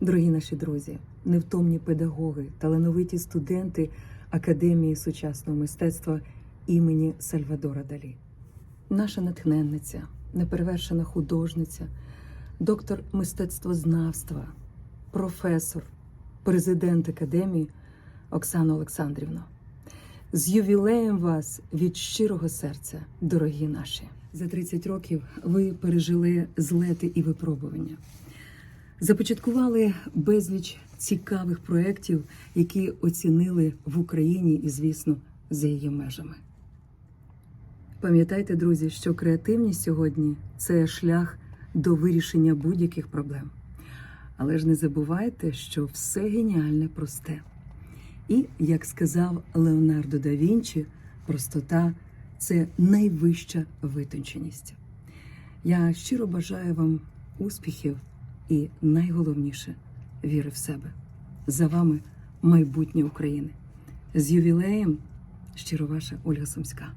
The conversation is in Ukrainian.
Дорогі наші друзі, невтомні педагоги, талановиті студенти Академії сучасного мистецтва імені Сальвадора Далі. Наша натхненниця, неперевершена художниця, доктор мистецтвознавства, професор, президент Академії Оксана Олександрівна. З ювілеєм вас від щирого серця, дорогі наші. За 30 років ви пережили злети і випробування. Започаткували безліч цікавих проєктів, які оцінили в Україні і, звісно, за її межами. Пам'ятайте, друзі, що креативність сьогодні це шлях до вирішення будь-яких проблем. Але ж не забувайте, що все геніальне просте. І, як сказав Леонардо да Вінчі, простота це найвища витонченість. Я щиро бажаю вам успіхів і найголовніше віри в себе. За вами майбутнє України. З ювілеєм щиро ваша Ольга Сумська.